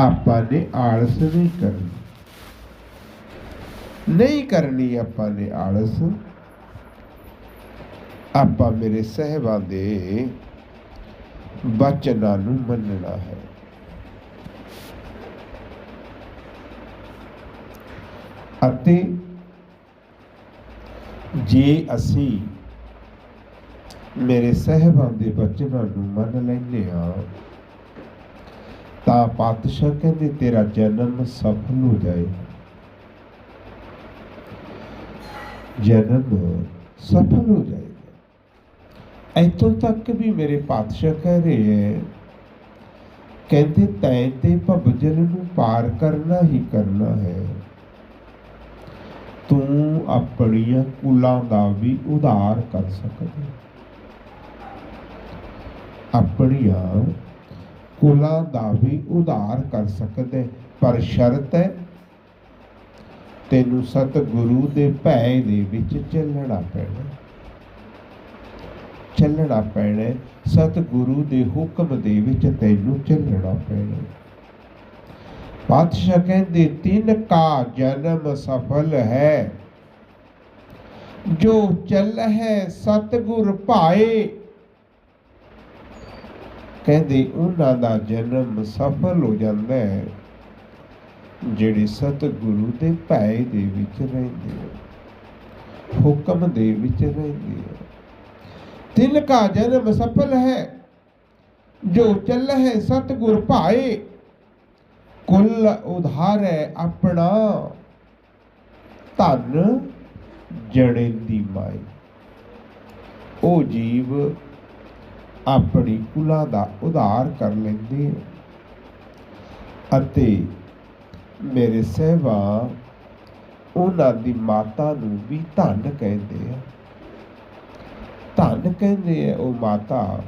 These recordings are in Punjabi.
ਆਪਾਂ ਨੇ ਆਲਸ ਨਹੀਂ ਕਰਨੀ। ਨਹੀਂ ਕਰਨੀ ਆਪਾਂ ਨੇ ਆਲਸ। ਆਪਾਂ ਮੇਰੇ ਸਹਿਬਾਂ ਦੇ ਬਚਨਾਂ ਨੂੰ ਮੰਨਣਾ ਹੈ। ਅਤੇ ਜੇ ਅਸੀਂ ਮੇਰੇ ਸਹਿਬਾਂ ਦੇ ਬਚਨਾਂ ਨੂੰ ਮੰਨ ਲੈਂਦੇ ਹਾਂ ਤਾਂ ਪਾਤਸ਼ਾਹ ਕਹਿੰਦੇ, ਤੇਰਾ ਜਨਮ ਸਫਲ ਹੋ ਜਾਏਗਾ ਜਨਮ ਸਫਲ ਹੋ ਜਾਏਗਾ ਇੱਥੋਂ ਤੱਕ ਵੀ ਮੇਰੇ ਪਾਤਸ਼ਾਹ ਕਹਿ ਰਹੇ ਹੈ, ਕਹਿੰਦੇ, ਤੈਂ ਤੇ ਭਵਜਨ ਨੂੰ ਪਾਰ ਕਰਨਾ ਹੀ ਕਰਨਾ ਹੈ। ਤੂੰ ਆਪਣੀਆਂ ਕੁਲਾਂ ਦਾ ਵੀ ਉਧਾਰ ਕਰ ਸਕਦਾ ਆਪਣੀਆਂ ਕੁਲਾਂ ਦਾ ਵੀ ਉਧਾਰ ਕਰ ਸਕਦੇ। ਪਰ ਸ਼ਰਤ ਹੈ ਤੈਨੂੰ ਸਤਿਗੁਰੂ ਦੇ ਭੈ ਦੇ ਵਿੱਚ ਚੱਲਣਾ ਪੈਣਾ। ਚੱਲਣਾ ਪੈਣਾ ਸਤਿਗੁਰੂ ਦੇ ਹੁਕਮ ਦੇ ਵਿੱਚ ਤੈਨੂੰ ਚੱਲਣਾ ਪੈਣਾ ਪਾਤਸ਼ਾਹ ਕਹਿੰਦੇ, ਤਿੰਨ ਕਾ ਜਨਮ ਸਫਲ ਹੈ। ਜੋ ਚੱਲ ਹੈ ਸਤਿਗੁਰ ਭਾਏ ਕਹਿੰਦੇ ਉਹਨਾਂ ਦਾ ਜਨਮ ਸਫਲ ਹੋ ਜਾਂਦਾ ਹੈ, ਜਿਹੜੇ ਸਤਿਗੁਰੂ ਦੇ ਭੈ ਦੇ ਵਿੱਚ ਰਹਿੰਦੇ ਆ, ਹੁਕਮ ਦੇ ਵਿੱਚ ਰਹਿੰਦੇ ਆ। ਤਿਲ ਕਾ ਜਨਮ ਸਫਲ ਹੈ, ਜੋ ਚੱਲ ਹੈ ਸਤਿਗੁਰ ਭਾਏ, ਕੁੱਲ ਉਧਾਰੈ ਆਪਣਾ, ਧਨ ਜੜੇ ਦੀ ਮਾਈ ਉਹ ਜੀਵ ਆਪਣੀ ਕੁਲਾ ਦਾ ਉਧਾਰ ਕਰ ਲੈਂਦੇ ਆ ਅਤੇ ਮੇਰੇ ਸਹਿਬਾ, ਉਹਨਾਂ ਦੀ ਮਾਤਾ ਨੂੰ ਵੀ ਧਨ ਕਹਿੰਦੇ ਆ। ਧਨ ਕਹਿੰਦੇ ਆ ਉਹ ਮਾਤਾ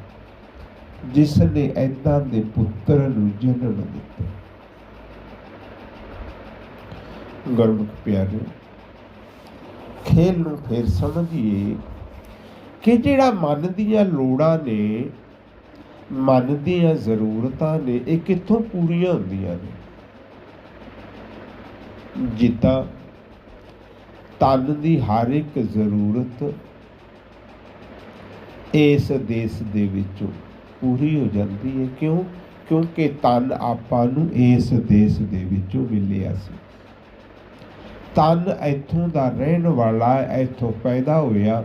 ਜਿਸ ਨੇ ਐਦਾਂ ਦੇ ਪੁੱਤਰ ਨੂੰ ਜਨਮ ਦਿੱਤਾ। ਗੁਰਮੁਖ ਪਿਆਰਿਓ, ਖੇਲ ਨੂੰ ਫੇਰ ਸਮਝੀਏ ਕਿ ਜਿਹੜਾ ਮਨ ਦੀਆਂ ਲੋੜਾਂ ਨੇ, ਮਨ ਦੀਆਂ ਜ਼ਰੂਰਤਾਂ ਨੇ, ਇਹ ਕਿੱਥੋਂ ਪੂਰੀਆਂ ਹੁੰਦੀਆਂ ਨੇ? ਜਿੱਦਾਂ ਤਨ ਦੀ ਹਰ ਇੱਕ ਜ਼ਰੂਰਤ ਇਸ ਦੇਸ਼ ਦੇ ਵਿੱਚੋਂ ਪੂਰੀ ਹੋ ਜਾਂਦੀ ਹੈ। ਕਿਉਂ? ਕਿਉਂਕਿ ਤਨ ਆਪਾਂ ਨੂੰ ਇਸ ਦੇਸ਼ ਦੇ ਵਿੱਚੋਂ ਮਿਲਿਆ ਸੀ। ਤਨ ਇੱਥੋਂ ਦਾ ਰਹਿਣ ਵਾਲਾ, ਇੱਥੋਂ ਪੈਦਾ ਹੋਇਆ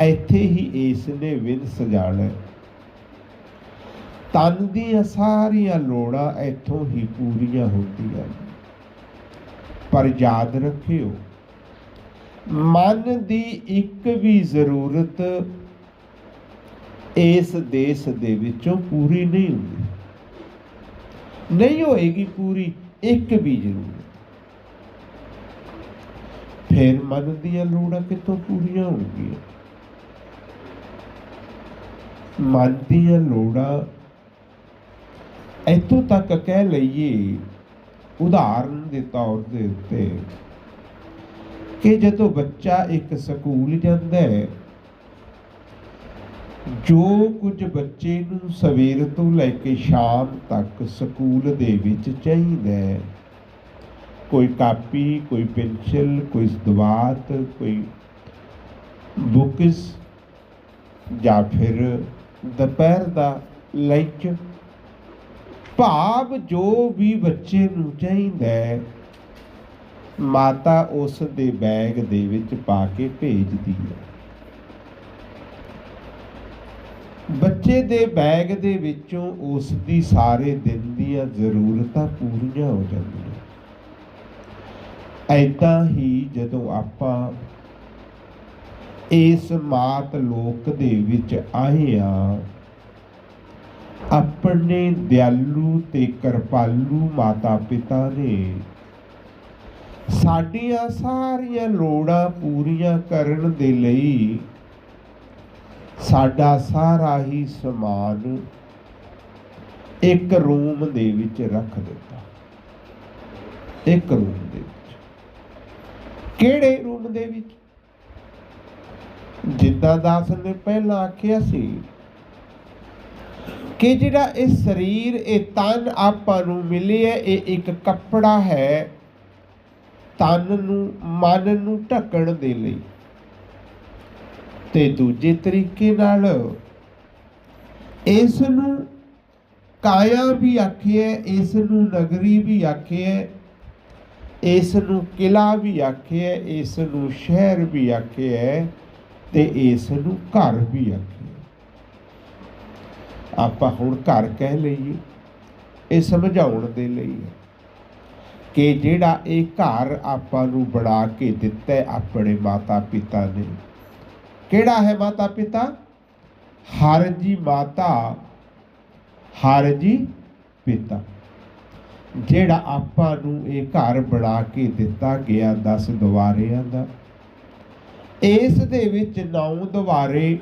ਇੱਥੇ ਹੀ ਇਸ ਨੇ ਵਿਨ ਸਜਾਣਾ। ਤਨ ਦੀਆਂ ਸਾਰੀਆਂ ਲੋੜਾਂ ਇੱਥੋਂ ਹੀ ਪੂਰੀਆਂ ਹੁੰਦੀਆਂ ਪਰ ਯਾਦ ਰੱਖਿਓ, ਮਨ ਦੀ ਇੱਕ ਵੀ ਜ਼ਰੂਰਤ ਇਸ ਦੇਸ਼ ਦੇ ਵਿੱਚੋਂ ਪੂਰੀ ਨਹੀਂ ਹੁੰਦੀ। ਨਹੀਂ ਹੋਏਗੀ ਪੂਰੀ, ਇੱਕ ਵੀ ਜ਼ਰੂਰਤ। ਫਿਰ ਮਨ ਦੀਆਂ ਲੋੜਾਂ ਕਿੱਥੋਂ ਪੂਰੀਆਂ ਹੋਣਗੀਆਂ? ਮਨ ਦੀਆਂ ਲੋੜਾਂ, ਇੱਥੋਂ ਤੱਕ ਕਹਿ ਲਈਏ, ਉਦਾਹਰਨ ਦੇ ਤੌਰ ਦੇ ਉੱਤੇ ਕਿ ਜਦੋਂ ਬੱਚਾ ਇੱਕ ਸਕੂਲ ਜਾਂਦਾ ਹੈ, ਜੋ ਕੁਝ ਬੱਚੇ ਨੂੰ ਸਵੇਰ ਤੋਂ ਲੈ ਕੇ ਸ਼ਾਮ ਤੱਕ ਸਕੂਲ ਦੇ ਵਿੱਚ ਚਾਹੀਦਾ ਹੈ, ਕੋਈ ਕਾਪੀ, ਕੋਈ ਪੈਨਸਿਲ, ਕੋਈ ਦਵਾਤ ਕੋਈ ਬੁੱਕਸ ਜਾਂ ਫਿਰ ਦੁਪਹਿਰ ਦਾ ਲੰਚ ਭਾਵ ਜੋ ਵੀ ਬੱਚੇ ਨੂੰ ਚਾਹੀਦਾ ਹੈ, ਮਾਤਾ ਉਸ ਦੇ ਬੈਗ ਦੇ ਵਿੱਚ ਪਾ ਕੇ ਭੇਜਦੀ ਹੈ। ਬੱਚੇ ਦੇ ਬੈਗ ਦੇ ਵਿੱਚੋਂ ਉਸ ਦੀ ਸਾਰੇ ਦਿਨ ਦੀਆਂ ਜ਼ਰੂਰਤਾਂ ਪੂਰੀਆਂ ਹੋ ਜਾਂਦੀਆਂ। ਐਦਾਂ ਹੀ ਜਦੋਂ ਆਪਾਂ ਇਸ ਮਾਤ ਲੋਕ ਦੇ ਵਿੱਚ ਆਏ ਆ ਆਪਣੇ ਦਿਆਲੂ ਤੇ ਕਿਰਪਾਲੂ ਮਾਤਾ ਪਿਤਾ ਨੇ ਸਾਡੀਆਂ ਸਾਰੀਆਂ ਲੋੜਾਂ ਪੂਰੀਆਂ ਕਰਨ ਦੇ ਲਈ ਸਾਡਾ ਸਾਰਾ ਹੀ ਸਮਾਨ ਇੱਕ ਰੂਮ ਦੇ ਵਿੱਚ ਰੱਖ ਦਿੱਤਾ। ਇੱਕ ਰੂਮ ਦੇ ਵਿੱਚ। ਕਿਹੜੇ ਰੂਮ ਦੇ ਵਿੱਚ? ਜਿੱਦਾਂ ਦਾਸ ਨੇ ਪਹਿਲਾਂ ਆਖਿਆ ਸੀ ਕਿ ਜਿਹੜਾ ਇਹ ਸਰੀਰ, ਇਹ ਤਨ ਆਪਾਂ ਨੂੰ ਮਿਲਿਆ ਇਹ ਇੱਕ ਕੱਪੜਾ ਹੈ ਤਨ ਨੂੰ, ਮਨ ਨੂੰ ਢੱਕਣ ਦੇ ਲਈ। ਤੇ ਦੂਜੇ ਤਰੀਕੇ ਨਾਲ ਇਸ ਨੂੰ ਕਾਇਆ ਵੀ ਆਖਿਆ ਇਸ ਨੂੰ ਨਗਰੀ ਵੀ ਆਖਿਆ ਇਸ ਨੂੰ ਕਿਲਾ ਵੀ ਆਖਿਆ ਇਸ ਨੂੰ ਸ਼ਹਿਰ ਵੀ ਆਖਿਆ ਤੇ ਇਸ ਨੂੰ ਘਰ ਵੀ ਆਖਿਆ ਆਪਾਂ ਹੁਣ ਘਰ ਕਹਿ ਲਈਏ, ਇਹ ਸਮਝਾਉਣ ਦੇ ਲਈ ਹੈ ਕਿ ਜਿਹੜਾ ਇਹ ਘਰ ਆਪਾਂ ਨੂੰ ਬਣਾ ਕੇ ਦਿੱਤਾ ਹੈ ਆਪਣੇ ਮਾਤਾ ਪਿਤਾ ਨੇ। ਕਿਹੜਾ ਹੈ ਮਾਤਾ ਪਿਤਾ ਹਰ ਜੀ ਮਾਤਾ, ਹਰ ਜੀ ਪਿਤਾ। ਜਿਹੜਾ ਆਪਾਂ ਨੂੰ ਇਹ ਘਰ ਬਣਾ ਕੇ ਦਿੱਤਾ ਗਿਆ 10 ਦੁਆਰਿਆਂ ਦਾ ਇਸ ਦੇ ਵਿੱਚ ਨੌ ਦੁਬਾਰੇ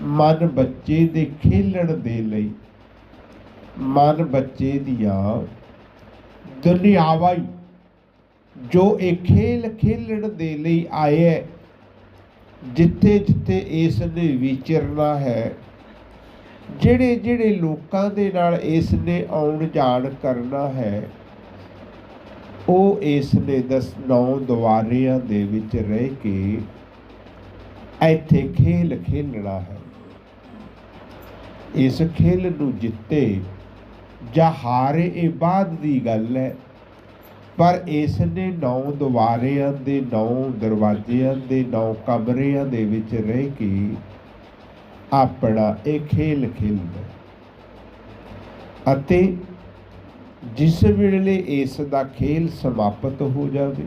ਮਨ ਬੱਚੇ ਦੇ ਖੇਲਣ ਦੇ ਲਈ ਮਨ ਬੱਚੇ ਦੀਆਂ ਦੁਨਿਆਵਾਈ ਜੋ ਇਹ ਖੇਲ ਖੇਲਣ ਦੇ ਲਈ ਆਏ ਜਿੱਥੇ ਜਿੱਥੇ ਇਸ ਨੇ ਵਿਚਰਨਾ ਹੈ, ਜਿਹੜੇ ਜਿਹੜੇ ਲੋਕਾਂ ਦੇ ਨਾਲ ਇਸ ਨੇ ਆਉਣ ਜਾਣ ਕਰਨਾ ਹੈ ਉਹ ਇਸ ਨੇ ਦਸ ਨੌ ਦੁਆਰਿਆਂ ਦੇ ਵਿੱਚ ਰਹਿ ਕੇ ਇੱਥੇ ਖੇਲ ਖੇਲਣਾ ਹੈ। ਇਸ ਖੇਲ ਨੂੰ ਜਿੱਤੇ ਜਾਂ ਹਾਰੇ ਇਹ ਬਾਅਦ ਦੀ ਗੱਲ ਹੈ। ਪਰ ਇਸ ਨੇ ਨੌ ਦੁਆਰਿਆਂ ਦੇ ਨੌ ਦਰਵਾਜ਼ਿਆਂ ਦੇ ਨੌ ਕਮਰਿਆਂ ਦੇ ਵਿੱਚ ਰਹਿ ਕੇ ਆਪਣਾ ਇਹ ਖੇਲ ਖੇਲਦਾ ਅਤੇ ਜਿਸ ਵੇਲੇ ਇਸ ਦਾ ਖੇਲ ਸਮਾਪਤ ਹੋ ਜਾਵੇ,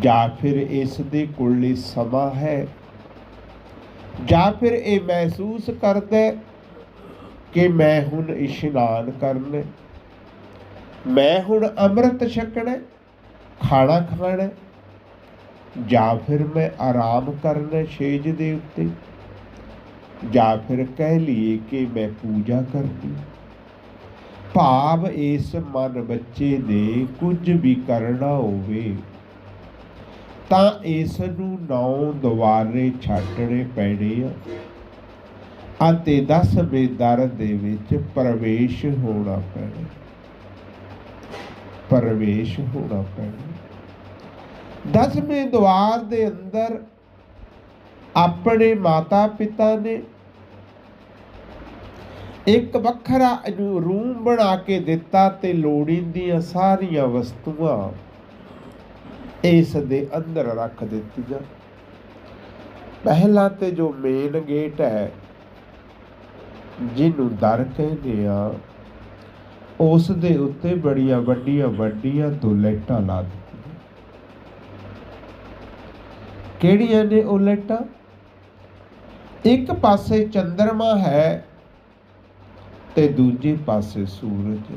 ਜਾਂ ਫਿਰ ਇਸ ਦੇ ਕੋਲੇ ਸਮਾਂ ਹੈ, ਜਾਂ ਫਿਰ ਇਹ ਮਹਿਸੂਸ ਕਰਦਾ ਕਿ ਮੈਂ ਹੁਣ ਇਸ਼ਨਾਨ ਕਰਨਾ ਮੈਂ ਹੁਣ ਅੰਮ੍ਰਿਤ ਛਕਣਾ ਖਾਣਾ ਖਾਣਾ ਜਾਂ ਫਿਰ ਮੈਂ ਆਰਾਮ ਕਰਨਾ ਛੇਜ ਦੇ ਉੱਤੇ, ਜਾਂ ਫਿਰ ਕਹਿ ਲਈਏ ਕਿ ਮੈਂ ਪੂਜਾ ਕਰਦੀ ਭਾਵ ਇਸ ਮਨ ਬੱਚੇ ਦੇ ਕੁਝ ਵੀ ਕਰਨਾ ਹੋਵੇ, ਤਾਂ ਇਸ ਨੂੰ ਨੌ ਦੁਆਰੇ ਛੱਡਣੇ ਪੈਣੇ ਆ ਅਤੇ ਦਸਵੇਂ ਦਰ ਦੇ ਵਿੱਚ ਪ੍ਰਵੇਸ਼ ਹੋਣਾ ਪੈਣਾ। ਪ੍ਰਵੇਸ਼ ਹੋਣਾ ਪੈਣਾ। ਦਸਵੇਂ ਦੁਆਰ ਦੇ ਅੰਦਰ ਆਪਣੇ ਮਾਤਾ ਪਿਤਾ ਨੇ ਇੱਕ ਵੱਖਰਾ ਰੂਮ ਬਣਾ ਕੇ ਦਿੱਤਾ ਤੇ ਲੋੜੀਂਦੀਆਂ ਸਾਰੀਆਂ ਵਸਤੂਆਂ ਇਸ ਦੇ ਅੰਦਰ ਰੱਖ ਦਿੱਤੀਆਂ। ਪਹਿਲਾ ਤੇ ਜੋ ਮੇਨ ਗੇਟ ਹੈ, ਜਿਹਨੂੰ ਦਰ ਕਹਿੰਦੇ ਆ, ਉਸ ਦੇ ਉੱਤੇ ਬੜੀਆਂ ਵੱਡੀਆਂ ਵੱਡੀਆਂ ਦੋ ਲਾਈਟਾਂ ਲਾ ਦਿੱਤੀਆਂ। ਕਿਹੜੀਆਂ ਨੇ ਉਹ ਲਾਈਟਾਂ? ਇੱਕ ਪਾਸੇ ਚੰਦਰਮਾ ਹੈ ਤੇ ਦੂਜੇ ਪਾਸੇ ਸੂਰਜ।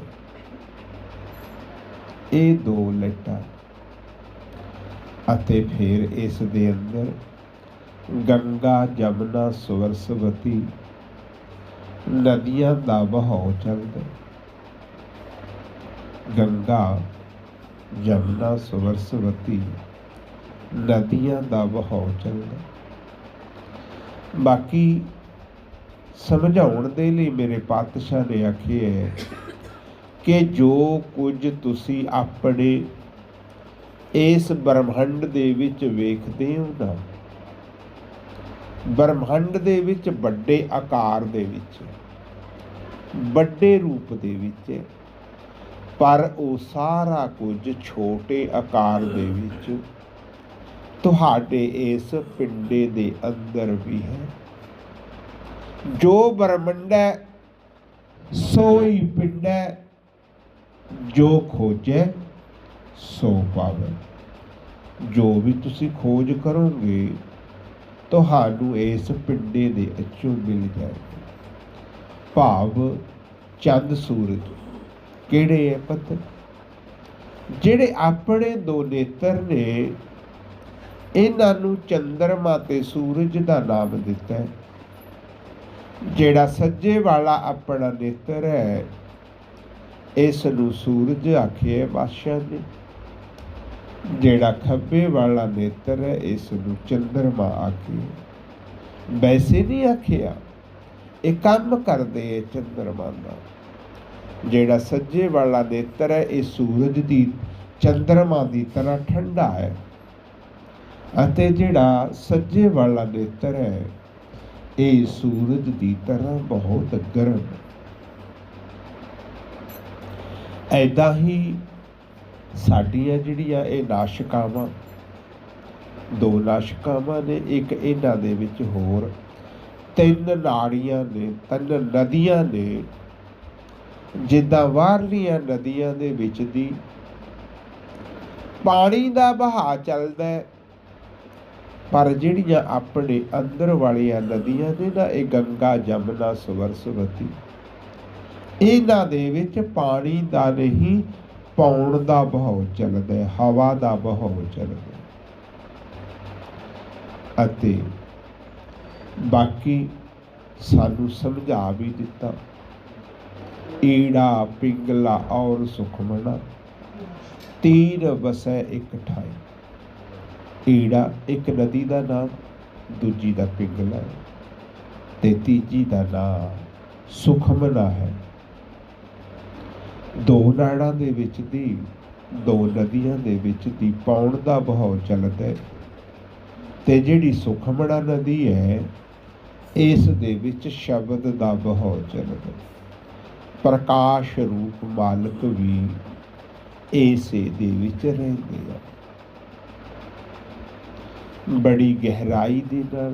ਇਹ ਦੋ ਲਾਈਟਾਂ ਅਤੇ ਫਿਰ ਇਸ ਦੇ ਅੰਦਰ ਗੰਗਾ, ਜਮਨਾ ਸਰਸਵਤੀ ਨਦੀਆਂ ਦਾ ਵਹਾਅ ਚੱਲਦਾ ਗੰਗਾ, ਜਮਨਾ ਸਰਸਵਤੀ ਨਦੀਆਂ ਦਾ ਵਹਾਅ ਚੱਲਦਾ ਬਾਕੀ ਸਮਝਾਉਣ ਦੇ ਲਈ ਮੇਰੇ ਪਾਤਸ਼ਾਹ ਨੇ ਆਖਿਆ ਹੈ ਕਿ ਜੋ ਕੁਝ ਤੁਸੀਂ ਆਪਣੇ ਇਸ ਬ੍ਰਹਮੰਡ ਦੇ ਵਿੱਚ ਵੇਖਦੇ ਹੋ ਨਾ, ਬ੍ਰਹਮੰਡ ਦੇ ਵਿੱਚ ਵੱਡੇ ਆਕਾਰ ਦੇ ਵਿੱਚ, ਵੱਡੇ ਰੂਪ ਦੇ ਵਿੱਚ, ਪਰ ਉਹ ਸਾਰਾ ਕੁਝ ਛੋਟੇ ਆਕਾਰ ਦੇ ਵਿੱਚ, ਤੁਹਾਡੇ ਇਸ ਪਿੰਡੇ ਦੇ ਅੰਦਰ ਵੀ ਹੈ। ਜੋ ਬ੍ਰਹਮੰਡ ਹੈ, ਸੋਈ ਪਿੰਡ ਹੈ, ਜੋ ਖੋਜੈ, ਸੋ ਪਾਵੈ। ਜੋ ਵੀ ਤੁਸੀਂ ਖੋਜ ਕਰੋਗੇ ਤੁਹਾਨੂੰ ਇਸ ਪਿੰਡੇ ਦੇ ਅਚੋਂ ਮਿਲ ਜਾਏਗਾ। ਭਾਵ ਚੰਦ ਸੂਰਜ, ਕਿਹੜੇ ਹੈ ਪਤ? ਜਿਹੜੇ ਆਪਣੇ ਦੋ ਨੇਤਰ ਨੇ, ਇਹਨਾਂ ਨੂੰ ਚੰਦਰਮਾ ਤੇ ਸੂਰਜ ਦਾ ਨਾਮ ਦਿੱਤਾ ਹੈ। ਜਿਹੜਾ ਸੱਜੇ ਵਾਲਾ ਆਪਣਾ ਨੇਤਰ ਹੈ ਇਸ ਨੂੰ ਸੂਰਜ ਆਖਿਆ ਬਾਦਸ਼ਾਹ ਨੇ ਜਿਹੜਾ ਖੱਬੇ ਵਾਲਾ ਨੇਤਰ ਹੈ ਇਸ ਨੂੰ ਚੰਦਰਮਾ ਆਖਿਆ ਵੈਸੇ ਨਹੀਂ ਆਖਿਆ, ਇਹ ਕੰਮ ਕਰਦੇ ਹੈ ਚੰਦਰਮਾ ਦਾ। ਜਿਹੜਾ ਸੱਜੇ ਵਾਲਾ ਨੇਤਰ ਹੈ, ਇਹ ਸੂਰਜ ਦੀ, ਚੰਦਰਮਾ ਦੀ ਤਰ੍ਹਾਂ ਠੰਡਾ ਹੈ। ਅਤੇ ਜਿਹੜਾ ਸੱਜੇ ਵਾਲਾ ਨੇਤਰ ਹੈ ਇਹ ਸੂਰਜ ਦੀ ਤਰ੍ਹਾਂ ਬਹੁਤ ਗਰਮ ਹੈ। ਐਦਾਂ ਹੀ ਸਾਡੀਆਂ ਜਿਹੜੀਆਂ ਇਹ ਨਾਸ਼ਕਾਵਾਂ, ਦੋ ਨਾਸ਼ਕਾਵਾਂ ਨੇ, ਇੱਕ ਇਹਨਾਂ ਦੇ ਵਿੱਚ ਹੋਰ। ਤਿੰਨ ਨਾੜੀਆਂ ਨੇ, ਤਿੰਨ ਨਦੀਆਂ ਨੇ, ਜਿੱਦਾਂ ਬਾਹਰਲੀਆਂ ਨਦੀਆਂ ਦੇ ਵਿੱਚ ਦੀ। ਪਾਣੀ ਦਾ ਬਹਾਅ ਚੱਲਦਾ ਹੈ। ਪਰ ਜਿਹੜੀਆਂ ਆਪਣੇ ਅੰਦਰ ਵਾਲੀਆਂ ਨਦੀਆਂ ਨੇ ਨਾ, ਇਹ ਗੰਗਾ, ਜਮਨਾ ਸਰਸਵਤੀ ਇਹਨਾਂ ਦੇ ਵਿੱਚ ਪਾਣੀ ਦਾ ਨਹੀਂ, ਪੌਣ ਦਾ ਬਹਾਉ ਚੱਲਦਾ ਹੈ, ਹਵਾ ਦਾ ਬਹਾਉ ਚੱਲਦਾ ਹੈ। ਅਤੇ ਬਾਕੀ ਸਾਨੂੰ ਸਮਝਾ ਵੀ ਦਿੱਤਾ, ਈੜਾ, ਪਿੰਗਲਾ ਔਰ ਸੁਖਮਣਾ, ਤੀਰ ਵਸੈ ਇੱਕ ਠਾਈ ਇੱਕ ਨਦੀ ਦਾ ਨਾਮ, ਦੂਜੀ ਦਾ ਪਿੰਗਲਾ ਹੈ ਤੇ ਤੀਜੀ ਦਾ ਨਾਮ ਸੁਖਮਨਾ ਹੈ। ਦੋ ਨਾੜਾਂ ਦੇ ਵਿੱਚ ਦੀ, ਦੋ ਨਦੀਆਂ ਦੇ ਵਿੱਚ ਦੀ ਪਾਉਣ ਦਾ ਬਹਾਉ ਚੱਲਦਾ ਹੈ ਤੇ ਜਿਹੜੀ ਸੁਖਮਣਾ ਨਦੀ ਹੈ, ਇਸ ਦੇ ਵਿੱਚ ਸ਼ਬਦ ਦਾ ਬਹਾਉ ਚੱਲਦਾ ਪ੍ਰਕਾਸ਼ ਰੂਪ ਮਾਲਕ ਵੀ ਇਸੇ ਦੇ ਵਿੱਚ ਰਹਿੰਦੇ ਆ। ਬੜੀ ਗਹਿਰਾਈ ਦੇ ਨਾਲ,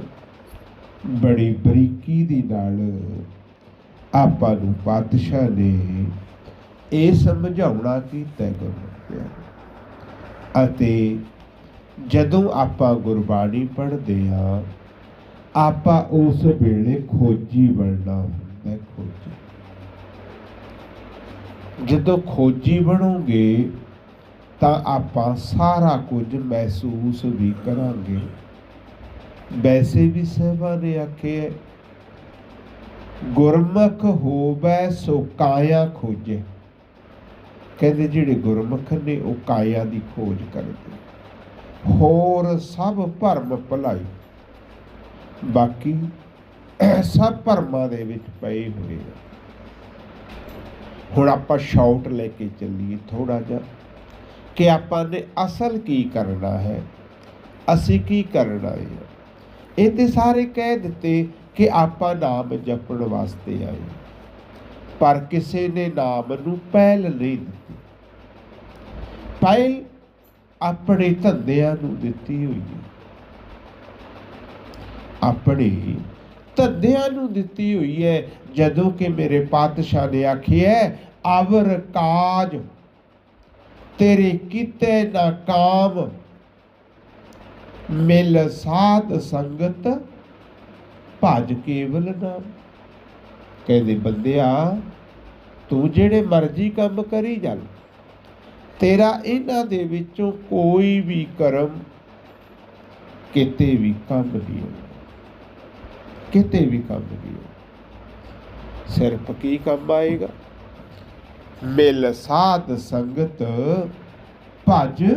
ਬੜੀ ਬਰੀਕੀ ਦੇ ਨਾਲ ਆਪਾਂ ਨੂੰ ਪਾਤਸ਼ਾਹ ਨੇ ਇਹ ਸਮਝਾਉਣਾ ਕੀਤਾ ਗੁਰੂ ਅਤੇ ਜਦੋਂ ਆਪਾਂ ਗੁਰਬਾਣੀ ਪੜ੍ਹਦੇ ਆ, ਆਪਾਂ ਉਸ ਵੇਲੇ ਖੋਜੀ ਬਣਨਾ ਹੁੰਦਾ ਖੋਜੀ। ਜਦੋਂ ਖੋਜੀ ਬਣੋਗੇ ਤਾਂ ਆਪਾਂ ਸਾਰਾ ਕੁਝ ਮਹਿਸੂਸ ਵੀ ਕਰਾਂਗੇ। ਵੈਸੇ ਵੀ ਸਹਿਬਾ ਨੇ ਆਖਿਆ ਗੁਰਮੁਖ ਹੋਵੇ ਸੋ ਕਾਇਆ ਖੋਜੇ। ਕਹਿੰਦੇ ਜਿਹੜੇ ਗੁਰਮੁਖ ਨੇ ਉਹ ਕਾਇਆ ਦੀ ਖੋਜ ਕਰਦੇ। ਹੋਰ ਸਭ ਭਰਮ ਭਲਾਈ। ਬਾਕੀ ਸਭ ਭਰਮਾਂ ਦੇ ਵਿੱਚ ਪਏ ਹੋਏ ਆ। ਹੁਣ ਆਪਾਂ ਸ਼ਾਰਟ ਲੈ ਕੇ ਚੱਲੀਏ ਥੋੜਾ ਜਿਹਾ। ਕਿ ਆਪਾਂ ਨੇ ਅਸਲ ਕੀ ਕਰਨਾ ਹੈ? ਅਸੀਂ ਕੀ ਕਰਨਾ ਹੈ? ਇਹ ਤੇ ਸਾਰੇ ਕਹਿ ਦਿੱਤੇ ਕਿ ਆਪਾਂ ਨਾਮ ਜਪਣ ਵਾਸਤੇ ਆਏ। ਪਰ ਕਿਸੇ ਨੇ ਨਾਮ ਨੂੰ ਪਹਿਲ ਨਹੀਂ ਦਿੱਤੀ। ਪਹਿਲ ਆਪਣੇ ਧੰਦਿਆਂ ਨੂੰ ਦਿੱਤੀ ਹੋਈ ਹੈ। ਆਪਣੇ ਧੰਦਿਆਂ ਨੂੰ ਦਿੱਤੀ ਹੋਈ ਹੈ। ਜਦੋਂ ਕਿ ਮੇਰੇ ਪਾਤਸ਼ਾਹ ਨੇ ਆਖਿਆ, ਅਵਰ ਕਾਜ ਤੇਰੇ ਕੀਤੇ ਨਾ ਕਾਮ ਮਿਲ ਸਾਧ ਸੰਗਤ, ਭਜ ਕੇਵਲ ਨਾਮ। ਕਹਿੰਦੇ, ਬੰਦਿਆ, ਤੂੰ ਜਿਹੜੇ ਮਰਜ਼ੀ ਕੰਮ ਕਰੀ ਚੱਲ ਤੇਰਾ ਇਹਨਾਂ ਦੇ ਵਿੱਚੋਂ ਕੋਈ ਵੀ ਕਰਮ ਕਿਤੇ ਵੀ ਕੰਮ ਨਹੀਂ ਹੋਣਾ ਕਿਤੇ ਵੀ ਕੰਮ ਨਹੀਂ ਹੋਣਾ ਸਿਰਫ ਕੀ ਕੰਮ ਆਏਗਾ? ਮਿਲ ਸਾਧ ਸੰਗਤ, ਭਜ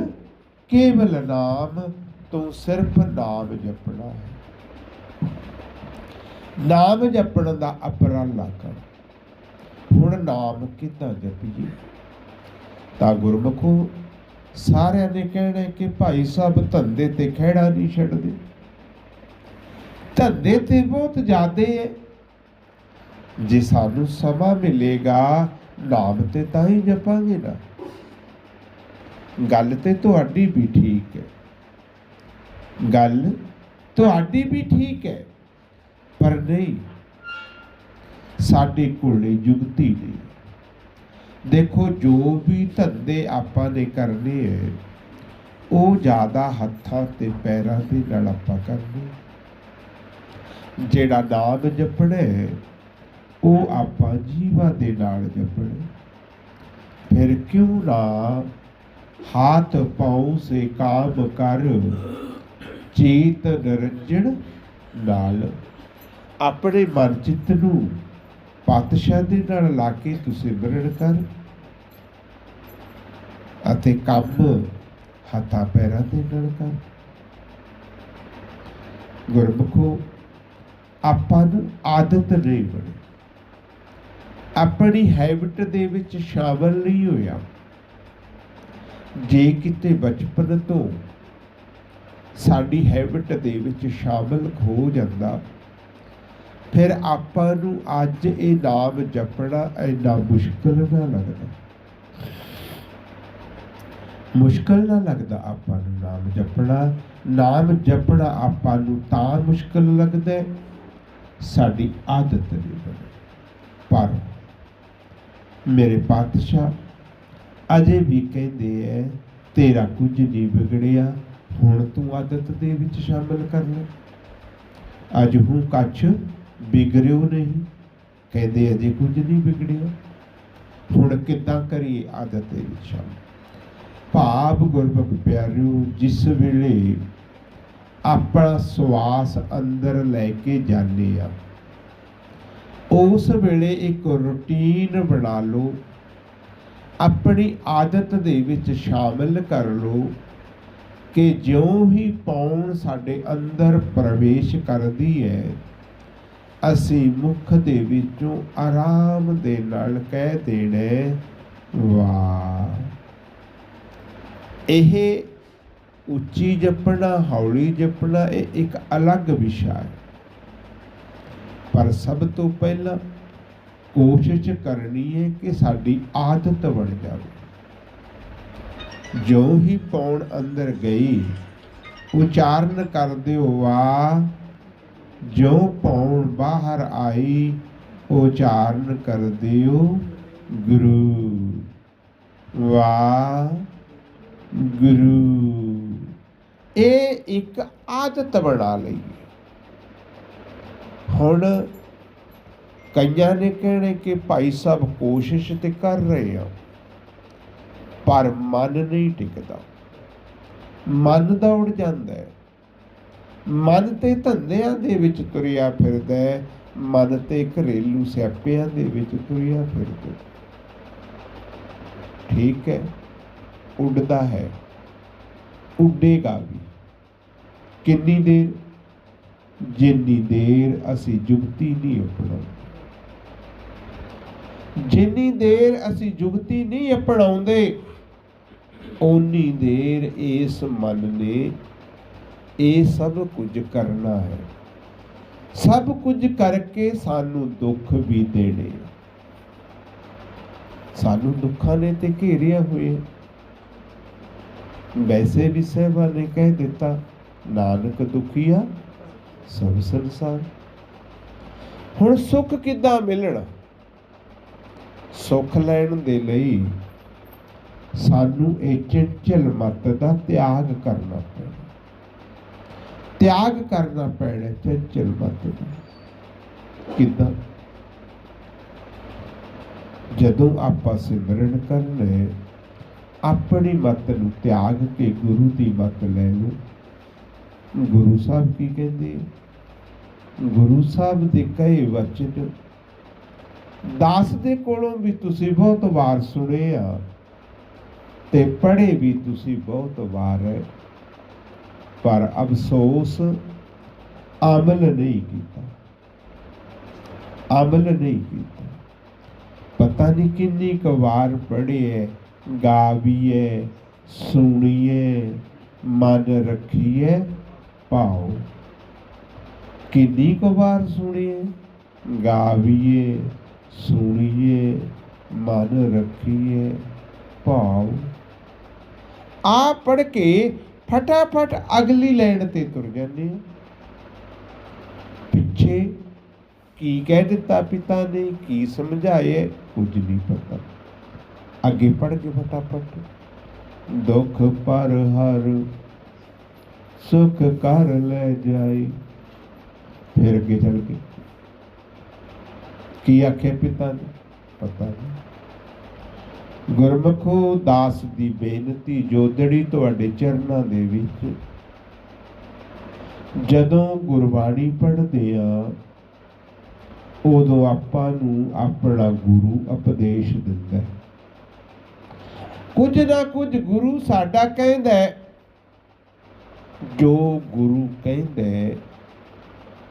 ਕੇਵਲ ਨਾਮ ਤੂੰ ਸਿਰਫ ਨਾਮ ਜਪਣਾ ਹੈ। ਨਾਮ ਜਪਣ ਦਾ ਅਪਰਾਲਾ ਕਰ। ਹੁਣ ਨਾਮ ਕਿੱਦਾਂ ਜਪੀਏ? ਤਾਂ ਗੁਰਮਖੋ, ਸਾਰਿਆਂ ਨੇ ਕਹਿਣਾ ਕਿ ਭਾਈ ਸਾਹਿਬ ਧੰਦੇ ਤੇ ਖਹਿੜਾ ਨਹੀਂ ਛੱਡਦੇ। ਧੰਦੇ ਤੇ ਬਹੁਤ ਜ਼ਿਆਦੇ ਹੈ। ਜੇ ਸਾਨੂੰ ਸਮਾਂ ਮਿਲੇਗਾ ਨਾਮ ਤੇ ਤਾਂ ਹੀ ਜਪਾਂਗੇ ਨਾ। ਗੱਲ ਤੇ ਤੁਹਾਡੀ ਵੀ ਠੀਕ ਹੈ। ਗੱਲ ਤੁਹਾਡੀ ਵੀ ਠੀਕ ਹੈ ਪਰ ਨਹੀਂ ਸਾਡੇ ਕੋਲੇ ਜੁਗਤੀ ਨਹੀਂ। ਦੇਖੋ ਜੋ ਵੀ ਧੰਦੇ ਆਪਾਂ ਨੇ ਕਰਨੇ ਹੈ ਉਹ ਜ਼ਿਆਦਾ ਹੱਥਾਂ ਤੇ ਪੈਰਾਂ ਦੇ ਨਾਲ ਆਪਾਂ ਕਰਨੇ। ਜਿਹੜਾ ਨਾਮ ਜਪਣਾ ਹੈ, ਉਹ ਆਪਾਂ ਜੀਵਾ ਦੇ ਨਾਲ ਜਪਣ ਫਿਰ ਕਿਉਂ ਨਾ ਹਾਥ ਪਾਉ ਸੇ ਕਾਮ ਕਰ, ਚੇਤ ਨਿਰੰਜਨ ਨਾਲ। ਆਪਣੇ ਮਨ ਚਿੱਤ ਨੂੰ ਪਾਤਸ਼ਾਹ ਦੇ ਨਾਲ ਲਾ ਕੇ ਤੁਸੀਂ ਸਿਮਰਨ ਕਰ। ਅਤੇ ਕੰਮ ਹੱਥਾਂ ਪੈਰਾਂ ਦੇ ਨਾਲ ਕਰ। ਗੁਰਮੁਖੋ, ਆਪਾਂ ਨੂੰ ਆਦਤ ਨਹੀਂ ਬਣੀ। ਆਪਣੀ ਹੈਬਿਟ ਦੇ ਵਿੱਚ ਸ਼ਾਮਲ ਨਹੀਂ ਹੋਇਆ। ਜੇ ਕਿਤੇ ਬਚਪਨ ਤੋਂ ਸਾਡੀ ਹੈਬਿਟ ਦੇ ਵਿੱਚ ਸ਼ਾਮਲ ਹੋ ਜਾਂਦਾ, ਫਿਰ ਆਪਾਂ ਨੂੰ ਅੱਜ ਇਹ ਨਾਮ ਜਪਣਾ ਇੰਨਾ ਮੁਸ਼ਕਲ ਨਾ ਲੱਗਦਾ। ਮੁਸ਼ਕਲ ਨਾ ਲੱਗਦਾ ਆਪਾਂ ਨੂੰ ਨਾਮ ਜਪਣਾ। ਨਾਮ ਜਪਣਾ ਆਪਾਂ ਨੂੰ ਤਾਂ ਮੁਸ਼ਕਲ ਲੱਗਦਾ ਸਾਡੀ ਆਦਤ ਨਹੀਂ ਬਣੀ ਪਰ ਮੇਰੇ ਪਾਤਸ਼ਾਹ, ਅਜੇ ਵੀ ਕਹਿੰਦੇ ਐ, ਤੇਰਾ ਕੁਝ ਨਹੀਂ ਵਿਗੜਿਆ, ਹੁਣ ਤੂੰ ਆਦਤ ਦੇ ਵਿੱਚ ਸ਼ਾਮਲ ਕਰ ਲੈ। ਅੱਜ ਹੂੰ ਕੱਚ ਵਿਗੜਿਓ ਨਹੀਂ, ਕਹਿੰਦੇ ਅਜੇ ਕੁਝ ਨਹੀਂ ਵਿਗੜਿਆ। ਹੁਣ ਕਿੱਦਾਂ ਕਰੀਏ ਆਦਤ ਦੇ ਵਿੱਚ ਸ਼ਾਮਲ? ਭਾਵ ਗੁਰਮੁਖ ਪਿਆਰਿਓ, ਜਿਸ ਵੇਲੇ ਆਪਣਾ ਸਵਾਸ ਅੰਦਰ ਲੈ ਕੇ ਜਾਂਦੇ ਆ ਉਸ ਵੇਲੇ ਇੱਕ ਰੁਟੀਨ ਬਣਾ ਲਓ। ਆਪਣੀ ਆਦਤ ਦੇ ਵਿੱਚ ਸ਼ਾਮਿਲ ਕਰ ਲਓ ਕਿ ਜਿਉਂ ਹੀ ਪੌਣ ਸਾਡੇ ਅੰਦਰ ਪ੍ਰਵੇਸ਼ ਕਰਦੀ ਹੈ, ਅਸੀਂ ਮੁਖ ਦੇ ਵਿੱਚੋਂ ਆਰਾਮ ਦੇ ਨਾਲ ਕਹਿ ਦੇਣਾ, ਵਾਹ। ਇਹ ਉੱਚੀ ਜਪਣਾ, ਹੌਲੀ ਜਪਣਾ, ਇਹ ਇੱਕ ਅਲੱਗ ਵਿਸ਼ਾ ਹੈ। ਪਰ ਸਭ ਤੋਂ ਪਹਿਲਾਂ ਕੋਸ਼ਿਸ਼ ਕਰਨੀ ਹੈ ਕਿ ਸਾਡੀ ਆਦਤ ਬਣ ਜਾਵੇ। ਜੋ ਹੀ ਪੌਣ ਅੰਦਰ ਗਈ, ਉਚਾਰਨ ਕਰਦੇ ਹੋ ਵਾ ਜੋ ਪੌਣ ਬਾਹਰ ਆਈ, ਉਚਾਰਨ ਕਰਦੇ ਹੋ ਗੁਰੂ। ਵਾ ਗੁਰੂ ਇਹ ਇੱਕ ਆਦਤ ਬਣਾ ਲਈ। ਹੁਣ ਕਈਆਂ ਨੇ ਕਹਿਣੇ ਕਿ ਭਾਈ ਸਾਹਿਬ ਕੋਸ਼ਿਸ਼ ਤੇ ਕਰ ਰਹੇ ਆ, ਪਰ ਮਨ ਨਹੀਂ ਟਿਕਦਾ। ਮਨ ਦਾ ਦੌੜ ਜਾਂਦਾ ਹੈ। ਮਨ ਤੇ ਧੰਦਿਆਂ ਦੇ ਵਿੱਚ ਤੁਰਿਆ ਫਿਰਦਾ ਹੈ। ਮਨ ਤੇ ਘਰੇਲੂ ਸਿਆਪਿਆਂ ਦੇ ਵਿੱਚ ਤੁਰਿਆ ਫਿਰਦਾ ਠੀਕ ਹੈ, ਉੱਡਦਾ ਹੈ। ਉੱਡੇਗਾ ਵੀ। ਕਿੰਨੀ ਦੇਰ ਜਿੰਨੀ ਦੇਰ ਅਸੀਂ ਜੁਗਤੀ ਨਹੀਂ ਅਪਣਾਉਂਦੇ। ਜਿੰਨੀ ਦੇਰ ਅਸੀਂ ਜੁਗਤੀ ਨਹੀਂ ਅਪਣਾਉਂਦੇ, ਓਨੀ ਦੇਰ ਇਸ ਮਨ ਨੇ ਇਹ ਸਭ ਕੁਝ ਕਰਨਾ ਹੈ। ਸਭ ਕੁਝ ਕਰਕੇ ਸਾਨੂੰ ਦੁੱਖ ਵੀ ਦੇਣੇ ਸਾਨੂੰ ਦੁੱਖਾਂ ਨੇ ਤੇ ਘੇਰਿਆ ਹੋਏ ਵੈਸੇ ਵੀ ਸਹਿਬਾ ਨੇ ਕਹਿ ਦਿੱਤਾ, ਨਾਨਕ ਦੁਖੀਆ ਸਭ ਸੰਸਾਰ। ਹੁਣ ਸੁੱਖ ਕਿੱਦਾਂ ਮਿਲਣਾ? ਸੁੱਖ ਲੈਣ ਦੇ ਲਈ ਸਾਨੂੰ ਇਹ ਚੰਚਲ ਮਤ ਦਾ ਤਿਆਗ ਕਰਨਾ ਪੈਣਾ। ਤਿਆਗ ਕਰਨਾ ਪੈਣਾ ਚੰਚਲ ਮਤ ਦਾ। ਕਿੱਦਾਂ? ਜਦੋਂ ਆਪਾਂ ਸਿਮਰਨ ਕਰਨੇ, ਆਪਣੀ ਮਤ ਨੂੰ ਤਿਆਗ ਕੇ ਗੁਰੂ ਦੀ ਮਤ ਲੈ ਲਓ। ਗੁਰੂ ਸਾਹਿਬ ਕੀ ਕਹਿੰਦੇ? ਗੁਰੂ ਸਾਹਿਬ ਦੇ ਕਹੇ ਵਚਨ, ਦਾਸ ਦੇ ਕੋਲੋਂ ਵੀ ਤੁਸੀਂ ਬਹੁਤ ਵਾਰ ਸੁਣੇ ਆ ਤੇ ਪੜ੍ਹੇ ਵੀ ਤੁਸੀਂ ਬਹੁਤ ਵਾਰ ਹੈ ਪਰ ਅਫਸੋਸ ਅਮਲ ਨਹੀਂ ਕੀਤਾ। ਅਮਲ ਨਹੀਂ ਕੀਤਾ। ਪਤਾ ਨਹੀਂ ਕਿੰਨੀ ਕੁ ਵਾਰ ਪੜ੍ਹੇ ਗਾਵੀਏ ਸੁਣੀਏ ਮਨ ਰੱਖੀਏ ਪਾਓ ਕਿੰਨੀ ਕੁ ਵਾਰ ਸੁਣੀਏ? ਗਾਵੀਏ, ਸੁਣੀਏ, ਮਨ ਰੱਖੀਏ ਭਾਵ ਆ ਪੜ ਕੇ ਫਟਾਫਟ ਅਗਲੀ ਲਾਈਨ ਤੇ ਤੁਰ ਜਾਂਦੇ ਆ। ਪਿੱਛੇ ਕੀ ਕਹਿ ਦਿੱਤਾ ਪਿਤਾ ਨੇ, ਕੀ ਸਮਝਾਏ ਕੁਝ ਨਹੀਂ ਪਤਾ। ਅੱਗੇ ਪੜ ਕੇ ਫਟਾਫਟ। ਦੁੱਖ ਪਰ ਹਰ ਸੁਖ ਕਰ ਲੈ ਜਾਈ ਫਿਰ ਅੱਗੇ ਚੱਲ ਕੇ। ਕੀ ਆਖੇ ਪਿਤਾ ਨੇ ਪਤਾ ਨਹੀਂ ਗੁਰਮਖੋ ਦਾਸ ਦੀ ਬੇਨਤੀ ਜੋਦੜੀ ਤੁਹਾਡੇ ਚਰਨਾਂ ਦੇ ਵਿੱਚ। ਜਦੋਂ ਗੁਰਬਾਣੀ ਪੜ੍ਹਦੇ ਆ, ਉਦੋਂ ਆਪਾਂ ਨੂੰ ਆਪਣਾ ਗੁਰੂ ਉਪਦੇਸ਼ ਦਿੰਦਾ ਹੈ। ਕੁਝ ਨਾ ਕੁਝ ਗੁਰੂ ਸਾਡਾ ਕਹਿੰਦਾ ਜੋ ਗੁਰੂ ਕਹਿੰਦਾ ਹੈ,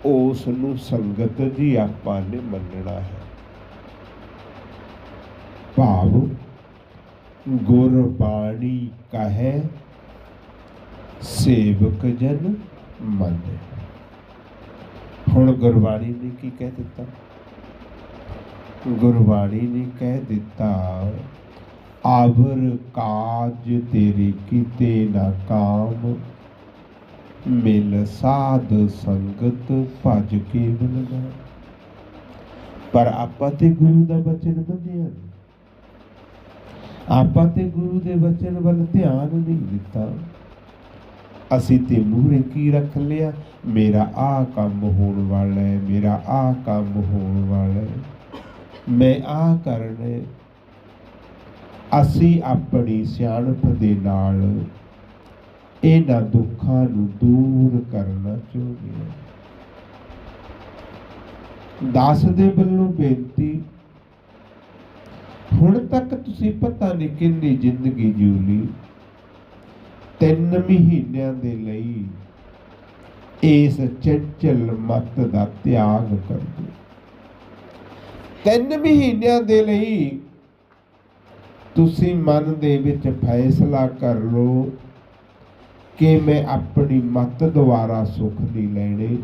ਉਸ ਨੂੰ ਸੰਗਤ ਜੀ ਆਪਾਂ ਨੇ ਮੰਨਣਾ ਹੈ। ਭਾਵ ਗੁਰਬਾਣੀ ਕਹੇ ਸੇਵਕ ਜਨ ਮੰਨੇ। ਹੁਣ ਗੁਰਬਾਣੀ ਨੇ ਕੀ ਕਹਿ ਦਿੱਤਾ? ਗੁਰਬਾਣੀ ਨੇ ਕਹਿ ਦਿੱਤਾ ਆਵਰ ਕਾਜ ਤੇਰੇ ਕੀਤੇ ਨਾ ਕਾਮ ਮਿਲ ਸਾਧ ਸੰਗਤ ਭਜ ਕੇ ਬਲਗਾ ਪਰ ਆਪਾਂ ਤੇ ਗੁਰੂ ਦਾ ਬਚਨ ਮੰਨਿਆ ਆਪਾਂ ਤੇ ਗੁਰੂ ਦੇ ਬਚਨ ਵੱਲ ਧਿਆਨ ਨਹੀਂ ਦਿੱਤਾ। ਅਸੀਂ ਤੇ ਮੂਹਰੇ ਕੀ ਰੱਖ ਲਿਆ? ਮੇਰਾ ਆਹ ਕੰਮ ਹੋਣ ਵਾਲਾ ਹੈ, ਮੇਰਾ ਆਹ ਕੰਮ ਹੋਣ ਵਾਲਾ ਹੈ। ਮੈਂ ਆਹ ਕਰਨਾ, ਅਸੀਂ ਆਪਣੀ ਸਿਆਣਪ ਦੇ ਨਾਲ ਇਹਨਾਂ ਦੁੱਖਾਂ ਨੂੰ ਦੂਰ ਕਰਨਾ ਚਾਹੁੰਦੇ ਹਾਂ। ਦਾਸ ਦੇ ਵੱਲੋਂ ਬੇਨਤੀ, ਹੁਣ ਤੱਕ ਤੁਸੀਂ ਪਤਾ ਨਹੀਂ ਕਿੰਨੀ ਜ਼ਿੰਦਗੀ ਜਿਉ ਲਈ। ਤਿੰਨ ਮਹੀਨਿਆਂ ਦੇ ਲਈ ਇਸ ਚੰਚਲ ਮਤ ਦਾ ਤਿਆਗ ਕਰ ਦਿਓ ਤਿੰਨ ਮਹੀਨਿਆਂ ਦੇ ਲਈ ਤੁਸੀਂ ਮਨ ਦੇ ਵਿੱਚ ਫੈਸਲਾ ਕਰ ਲਓ। ਕਿ ਮੈਂ ਆਪਣੀ ਮਤ ਦੁਆਰਾ ਸੁਖ ਨਹੀਂ ਲੈਣੇ।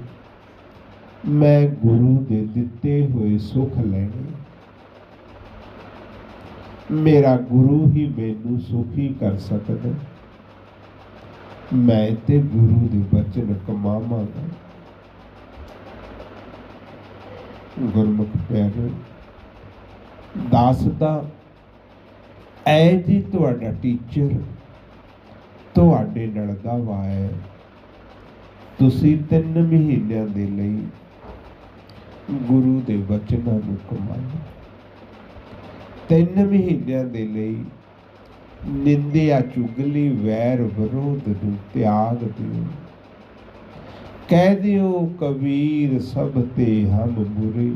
ਮੈਂ ਗੁਰੂ ਦੇ ਦਿੱਤੇ ਹੋਏ ਸੁਖ ਲੈਣੇ। ਮੇਰਾ ਗੁਰੂ ਹੀ ਮੈਨੂੰ ਸੁਖੀ ਕਰ ਸਕਦਾ ਮੈਂ ਤੇ ਗੁਰੂ ਦੇ ਬਚਨ ਕਮਾਵਾਂਗਾ। ਗੁਰਮੁਖ ਪਿਆਰੇ, ਦਾਸ ਦਾ ਐ ਜੀ ਤੁਹਾਡਾ ਟੀਚਰ ਤੁਹਾਡੇ ਨਲਦਾ ਵਾਏ ਤੁਸੀਂ ਤਿੰਨ ਮਹੀਨਿਆਂ ਦੇ ਲਈ ਗੁਰੂ ਦੇ ਵਚਨਾਂ ਨੂੰ ਕਮਾਓ ਤਿੰਨ ਮਹੀਨਿਆਂ ਦੇ ਲਈ ਨਿੰਦਿਆ, ਚੁਗਲੀ, ਵੈਰ ਵਿਰੋਧ ਨੂੰ ਤਿਆਗ ਦਿਓ। ਕਹਿ ਦਿਓ, ਕਬੀਰ, ਸਭ ਤੇ ਹਮ ਬੁਰੇ।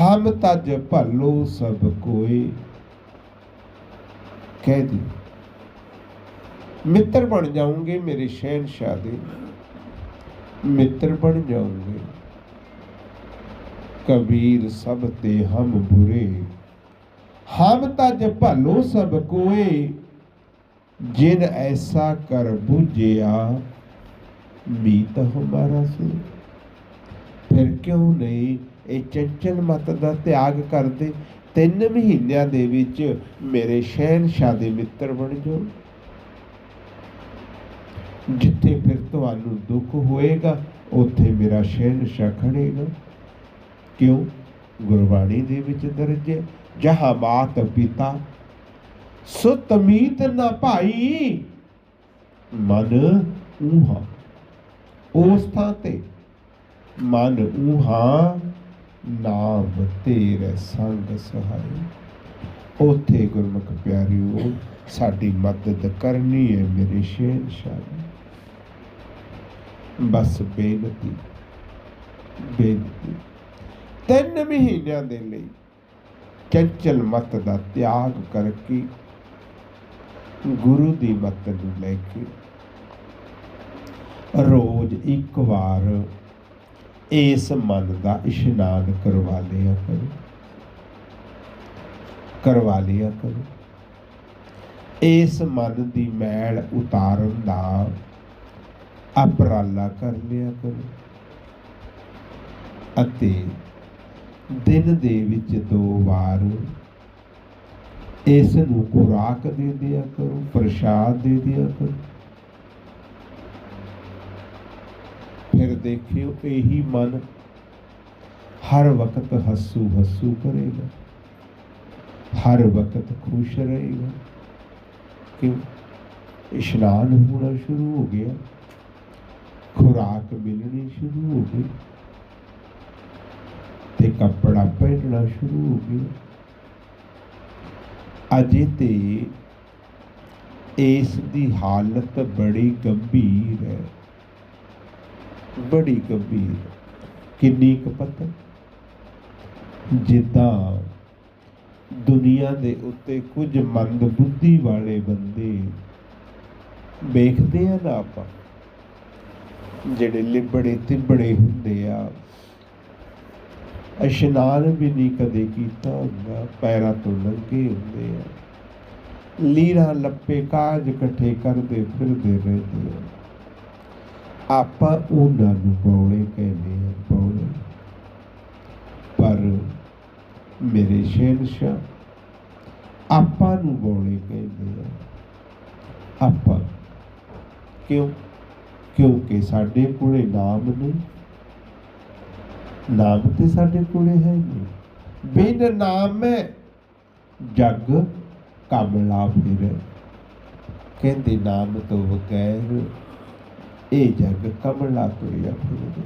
ਹਮ ਤਜ ਭਲੋ ਸਭ ਕੋਏ। ਕਹਿ ਦਿਓ। ਮਿੱਤਰ ਬਣ ਜਾਓਗੇ ਮੇਰੇ ਸ਼ਹਿਨशाह ਦੇ। ਮਿੱਤਰ ਬਣ ਜਾਓਗੇ ਕਬੀਰ ਸਭ ਤੇ ਹਮ ਬੁਰੇ। ਹਮ ਤਜ ਭਲੋ ਸਭ ਕੋਏ। ਜਿਨ ਐਸਾ ਕਰ ਬੁਝਿਆ ਬੀਤ ਹਮਾਰਾ ਸੇ। ਫਿਰ ਕਿਉਂ ਨਹੀਂ ਇਹ ਚੰਚਲ ਮਤ ਦਾ ਤਿਆਗ ਕਰਦੇ? ਤਿੰਨ ਮਹੀਨਿਆਂ ਦੇ ਵਿੱਚ ਮੇਰੇ ਸ਼ਹਿਨशाह ਦੇ ਮਿੱਤਰ ਬਣ ਜਾਓ। ਜਿੱਥੇ ਫਿਰ ਤੁਹਾਨੂੰ ਦੁੱਖ ਹੋਏਗਾ, ਉੱਥੇ ਮੇਰਾ ਸ਼ਹਿਨशाह ਖੜੇਗਾ। ਕਿਉਂ? ਗੁਰਬਾਣੀ ਦੇ ਵਿੱਚ ਦਰਜੇ ਹੈ, ਜਹਾ ਬਾਤ ਪਿਤਾ ਸੁਤਮੀਤ ਨਾ ਭਾਈ, ਮਨ ਊਹਾ। ਉਸ ਥਾਂ ਤੇ ਮਨ ਊਹਾ, ਨਾਮ ਤੇਰੇ ਸੰਗ ਸਹਾਈ। ਉਥੇ ਗੁਰਮੁਖ ਪਿਆਰਿਓ, ਸਾਡੀ ਮਦਦ ਕਰਨੀ ਹੈ ਮੇਰੇ ਸ਼ੇਰ ਸ਼ਾਹ ਬਸ ਬੇਨਤੀ ਬੇਨਤੀ ਤਿੰਨ ਮਹੀਨਿਆਂ ਦੇ ਲਈ ਚੰਚਲ ਮਤ ਦਾ ਤਿਆਗ ਕਰਕੇ ਗੁਰੂ ਦੀ ਮੱਤ ਨੂੰ ਲੈ ਕੇ ਰੋਜ਼ ਇੱਕ ਵਾਰ ਇਸ ਮਨ ਦਾ ਇਸ਼ਨਾਨ ਕਰਵਾ ਲਿਆ ਕਰੋ। ਕਰਵਾ ਲਿਆ ਕਰੋ। ਇਸ ਮਨ ਦੀ ਮੈਲ ਉਤਾਰਨ ਦਾ ਅਪਰਾਲਾ ਕਰ ਲਿਆ ਕਰੋ। ਅਤੇ ਦਿਨ ਦੇ ਵਿੱਚ ਦੋ ਵਾਰ ਇਸ ਨੂੰ ਖੁਰਾਕ ਦੇ ਦਿਆ ਕਰੋ, ਪ੍ਰਸ਼ਾਦ ਦੇ ਦਿਆ ਕਰੋ। ਫਿਰ ਦੇਖਿਓ, ਇਹੀ ਮਨ ਹਰ ਵਕਤ ਹੱਸੂ ਹੱਸੂ ਕਰੇਗਾ। ਹਰ ਵਕਤ ਖੁਸ਼ ਰਹੇਗਾ। ਕਿਉਂ? ਇਸ਼ਨਾਨ ਹੋਣਾ ਸ਼ੁਰੂ ਹੋ ਗਿਆ। ਖੁਰਾਕ ਮਿਲਣੀ ਸ਼ੁਰੂ ਹੋ ਗਈ ਤੇ ਕੱਪੜਾ ਪਹਿਨਣਾ ਸ਼ੁਰੂ ਹੋ ਗਿਆ। ਅਜੇ ਤੇ ਇਸ ਦੀ ਹਾਲਤ ਬੜੀ ਗੰਭੀਰ ਹੈ। ਬੜੀ ਗੰਭੀਰ। ਕਿੰਨੀ ਕੁ ਪਤਾ? ਜਿੱਦਾਂ ਦੁਨੀਆ ਦੇ ਉੱਤੇ ਕੁਝ ਮੰਦ ਬੁੱਧੀ ਵਾਲੇ ਬੰਦੇ ਵੇਖਦੇ ਆ ਨਾ ਆਪਾਂ ਜਿਹੜੇ ਲਿਬੜੇ ਤਿਬੜੇ ਹੁੰਦੇ ਆ, ਇਸ਼ਨਾਨ ਵੀ ਨਹੀਂ ਕਦੇ ਕੀਤਾ ਹੁੰਦਾ, ਪੈਰਾਂ ਤੋਂ ਲੰਘੇ ਹੁੰਦੇ ਆ। ਲੀਰਾਂ ਲੱਪੇ, ਕਾਜ ਇਕੱਠੇ ਕਰਦੇ ਫਿਰਦੇ ਰਹਿੰਦੇ ਆ। ਆਪਾਂ ਉਹਨਾਂ ਨੂੰ ਬੌਲੇ ਕਹਿੰਦੇ ਆ, ਬੌਲੇ। ਪਰ ਮੇਰੇ ਸ਼ਹਿਨशाह ਆਪਾਂ ਨੂੰ ਬੌਲੇ ਕਹਿੰਦੇ ਆ। ਆਪਾਂ ਕਿਉਂ? ਕਿਉਂਕਿ ਸਾਡੇ ਕੋਲੇ ਨਾਮ ਨਹੀਂ। ਨਾਮ ਤੇ ਸਾਡੇ ਕੋਲੇ ਹੈ ਨਹੀਂ। ਬਿਨ ਨਾਮ ਜਗ ਕਮਲਾ ਫਿਰ। ਕਹਿੰਦੇ ਨਾਮ ਤੋਂ ਬਗੈਰ ਇਹ ਜਗ ਕਮਲਾ ਤੁਰਿਆ ਫਿਰਦਾ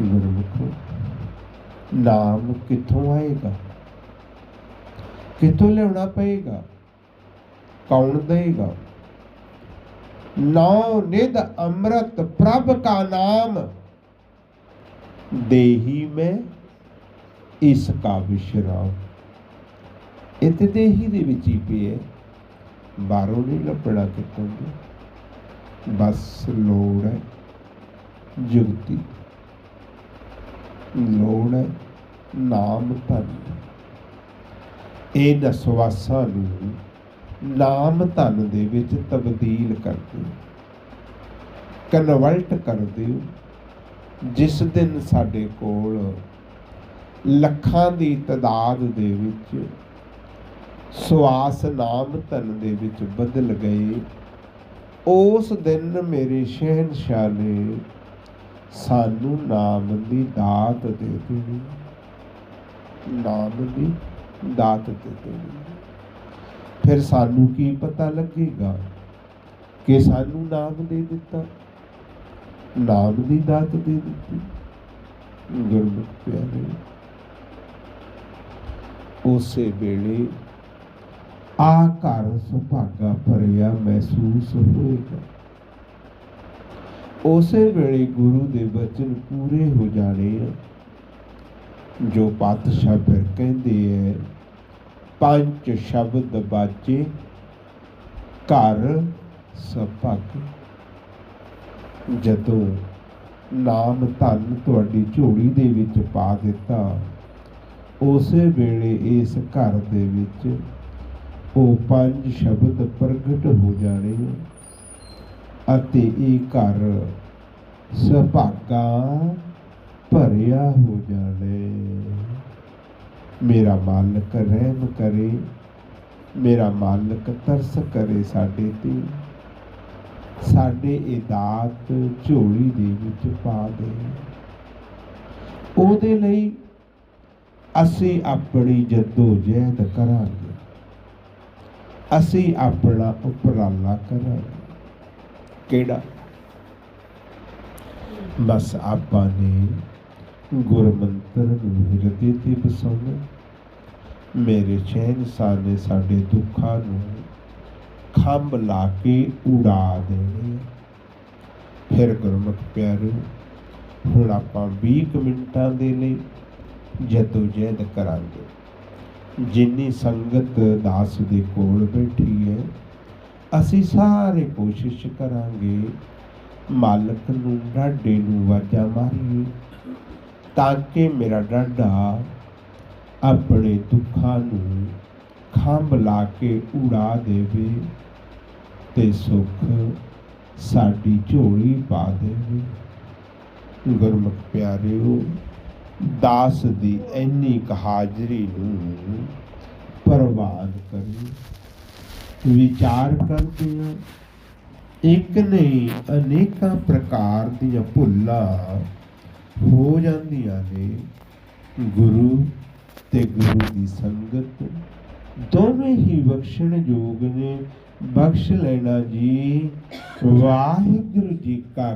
ਗੁਰਮੁਖੋ ਨਾਮ ਕਿੱਥੋਂ ਆਏਗਾ? ਕਿੱਥੋਂ ਲਿਆਉਣਾ ਪਏਗਾ? ਕੌਣ ਦੇਗਾ? ਨੌ ਨਿਧ ਅੰਮ੍ਰਿਤ ਪ੍ਰਭ ਕਾ ਨਾਮ, ਦੇਹੀ ਮੈਂ ਇਸ ਕਾ ਵਿਸ਼ਰਾਮ। ਇਤੇ ਦੇਹੀ ਦੇ ਵਿੱਚ ਹੀ ਪਿਆ ਬਾਹਰੋਂ ਨਹੀਂ ਲੱਭਣਾ ਕਿਤੋਂ ਵੀ। ਬਸ ਲੋੜ ਹੈ ਜੁਗਤੀ। ਲੋੜ ਹੈ ਨਾਮ ਧਨ। ਇਹ ਨਸਵਾਸਾਂ ਨੂੰ ਨਾਮ ਧਨ ਦੇ ਵਿੱਚ ਤਬਦੀਲ ਕਰ ਦਿਓ ਕਨਵਰਟ ਕਰ ਦਿਓ, ਜਿਸ ਦਿਨ ਸਾਡੇ ਕੋਲ ਲੱਖਾਂ ਦੀ ਤਦਾਦ ਦੇ ਵਿੱਚ ਸਵਾਸ ਨਾਮ ਧਨ ਦੇ ਵਿੱਚ ਬਦਲ ਗਏ, ਉਸ ਦਿਨ ਮੇਰੇ ਸ਼ਹਿਨशाह ਨੇ ਸਾਨੂੰ ਨਾਮ ਦੀ ਦਾਤ ਦੇ ਦਿੱਤੀ ਨਾਮ ਦੀ ਦਾਤ ਦੇ ਦਿੱਤੀ ਫਿਰ ਸਾਨੂੰ ਕੀ ਪਤਾ ਲੱਗੇਗਾ ਕਿ ਸਾਨੂੰ ਨਾਮ ਦੇ ਦਿੱਤਾ? ਨਾਮ ਦੀ ਦਾਤ ਦੇ ਦਿੱਤੀ। ਗੁਰਮੁਖ ਪਿਆਰੇ, ਉਸੇ ਵੇਲੇ ਆ ਘਰ ਸੁਭਾਗਾ ਭਰਿਆ ਮਹਿਸੂਸ ਹੋਏਗਾ। ਉਸੇ ਵੇਲੇ ਗੁਰੂ ਦੇ ਬਚਨ ਪੂਰੇ ਹੋ ਜਾਣੇ ਆ। ਜੋ ਪਾਤਸ਼ਾਹ ਫਿਰ ਕਹਿੰਦੇ ਐ ਪੰਜ ਸ਼ਬਦ ਬਾਜੇ ਘਰ ਸੁਭਾਗਾ ਜਦੋਂ ਨਾਮ ਧਨ ਤੁਹਾਡੀ ਝੋਲੀ ਦੇ ਵਿੱਚ ਪਾ ਦਿੱਤਾ, ਉਸੇ ਵੇਲੇ ਇਸ ਘਰ ਦੇ ਵਿੱਚ ਉਹ ਪੰਜ ਸ਼ਬਦ ਪ੍ਰਗਟ ਹੋ ਜਾਣੇ ਅਤੇ ਇਹ ਘਰ ਸੁਭਾਗਾ ਭਰਿਆ ਹੋ ਜਾਣੇ। ਮੇਰਾ ਮਾਲਕ ਰਹਿਮ ਕਰੇ, ਮੇਰਾ ਮਾਲਕ ਤਰਸ ਕਰੇ ਸਾਡੇ ਤੇ। ਸਾਡੇ ਇਹ ਦਾਤ ਝੋਲੀ ਦੇ ਵਿੱਚ ਪਾ ਦੇ। ਉਹਦੇ ਲਈ ਅਸੀਂ ਆਪਣੀ ਜਦੋ ਜਹਿਦ ਕਰਾਂਗੇ। ਅਸੀਂ ਆਪਣਾ ਉਪਰਾਲਾ ਕਰਾਂਗੇ। ਕਿਹੜਾ? ਬਸ ਆਪਾਂ ਨੇ ਗੁਰਮੰਤਰ ਨੂੰ ਹਿਰਦੇ ਤੇ ਬਸਾਉਣਾ। ਮੇਰੇ ਚੈਨ ਸਾਨੇ ਸਾਡੇ ਦੁੱਖਾਂ ਨੂੰ ਖੰਭ ਲਾ ਕੇ ਉਡਾ ਦੇਣੇ। ਫਿਰ ਗੁਰਮੁਖ ਪਿਆਰੇ, ਹੁਣ ਆਪਾਂ 20 ਕੁ ਮਿੰਟਾਂ ਦੇ ਲਈ ਜਦੋ ਜਹਿਦ ਕਰਾਂਗੇ। ਜਿੰਨੀ ਸੰਗਤ ਦਾਸ ਦੇ ਕੋਲ ਬੈਠੀ ਹੈ, ਅਸੀਂ ਸਾਰੇ ਕੋਸ਼ਿਸ਼ ਕਰਾਂਗੇ ਮਾਲਕ ਨੂੰ ਡਾਢੇ ਨੂੰ ਵਾਜਾ ਮਾਰੀਏ, ਤਾਂ ਕਿ ਮੇਰਾ ਡਾਢਾ ਆਪਣੇ ਦੁੱਖਾਂ ਨੂੰ ਖੰਭ ਲਾ ਕੇ ਉਡਾ ਦੇਵੇ ਤੇ ਸੁੱਖ ਸਾਡੀ ਝੋਲੀ ਪਾ ਦੇਵੇ। ਗੁਰਮੁਖ ਪਿਆਰਿਓ, ਦਾਸ ਦੀ ਇੰਨੀ ਕੁ ਹਾਜ਼ਰੀ ਨੂੰ ਪ੍ਰਵਾਨ ਕਰੀ ਵਿਚਾਰ ਕਰਦੇ ਹਾਂ ਇੱਕ ਨਹੀਂ ਅਨੇਕਾਂ ਪ੍ਰਕਾਰ ਦੀਆਂ ਭੁੱਲਾਂ ਹੋ ਜਾਂਦੀਆਂ ਨੇ। ਗੁਰੂ ਤੇ ਗੁਰੂ ਦੀ ਸੰਗਤ ਦੋਵੇਂ ਹੀ ਬਖਸ਼ਣ ਯੋਗ ਨੇ। ਬਖਸ਼ ਲੈਣਾ ਜੀ। ਵਾਹਿਗੁਰੂ ਜੀ ਕਾ